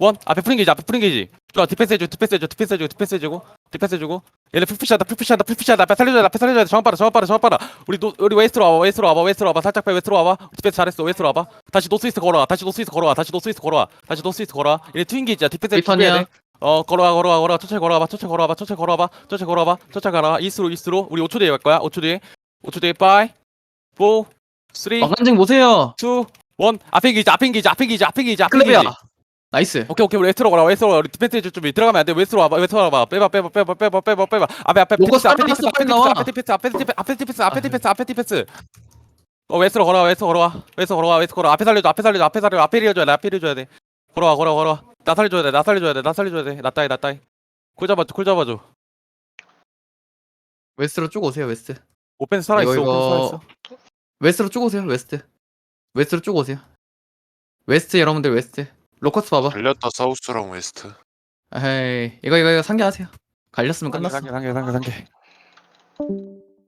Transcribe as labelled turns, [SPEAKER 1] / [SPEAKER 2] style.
[SPEAKER 1] 원? 앞에 프링게이지 앞에 프링게이지. 좋아 디펜스 해줘 디펜스 해줘 디펜스 해줘 디펜스 해주고 디펜스 해주고. 얘네 풀푸시한다 풀푸시한다 풀푸시한다. 앞에 살려줘야 돼 앞에 살려줘야 돼. 정확 빨아 정확 빨아 정확 빨아 우리 노 우리 웨스트로 와봐 웨스트로 와봐 웨스트로 와봐. 살짝 빼 웨스트로 와봐. 디펜스 잘했어 웨스트로 와봐. 다시 노스이스트 걸어와 다시 노스이스트 걸어와 다시 노스이스트 걸어와. 다시 노스이스트 걸어와. 얘네 트윈 게이지야 디펜스
[SPEAKER 2] 리턴이야.
[SPEAKER 1] 돼. 어 걸어와 걸어와 걸어와. 천천히 걸어와봐 천천히 걸어와봐 천천히 걸어와봐 천천히 걸어와봐. 천천히 걸어와 이스로 이스로. 우리 5초 뒤에 갈 거야 5초 뒤에. 5초 뒤에 5 4 3 2
[SPEAKER 2] 왕관증 보세요.
[SPEAKER 1] 1 앞에 기지 앞에 기지 앞에 기지 앞에 기지 앞에
[SPEAKER 2] 클럽이야
[SPEAKER 1] 기지
[SPEAKER 2] 나이스.
[SPEAKER 1] 오케이 오케이. 우리 웨스트로 가라. 웨스트로 가라. 우리 디펜스 해줄 준비. 들어가면 안돼. 웨스트로 와봐. 웨스트로 와봐. 빼봐 빼봐 빼봐 빼봐 빼봐 빼봐. 앞에 앞에
[SPEAKER 2] 로커
[SPEAKER 1] 디펜스 앞에 디펜스 앞에 디펜스
[SPEAKER 2] 나와.
[SPEAKER 1] 앞에 디펜스 앞에 디펜스 앞에 디펜스 앞에 디펜스 앞에 디펜스. 어 웨스트로 걸어와 웨스트로 걸어와. 웨스트로 걸어와 웨스트 걸어 앞에 살려줘 앞에 살려줘 앞에 살려줘. 앞에 리어줘야 돼 앞에 리어줘야 돼. 걸어와 걸어와 걸어와. 나 살려줘야 돼 나 살려줘야 돼 나 살려줘야 돼나 따위 나 따위. 콜 잡아줘 콜 잡아줘.
[SPEAKER 2] 웨스트로 쭉 오세요 웨스트.
[SPEAKER 1] 오펜스 살아있어
[SPEAKER 2] 이거,
[SPEAKER 1] 오펜스
[SPEAKER 2] 이거.
[SPEAKER 1] 살아있어.
[SPEAKER 2] 웨스트로 쭉 오세요 웨스트. 웨스트로 쭉 오세요. 웨스트 여러분들 웨스트 로커스 봐봐.
[SPEAKER 3] 갈렸다 사우스랑 웨스트.
[SPEAKER 2] 에이 이거 이거 이거 상계하세요. 갈렸으면 끝났어.
[SPEAKER 1] 상계 상계 상계 상계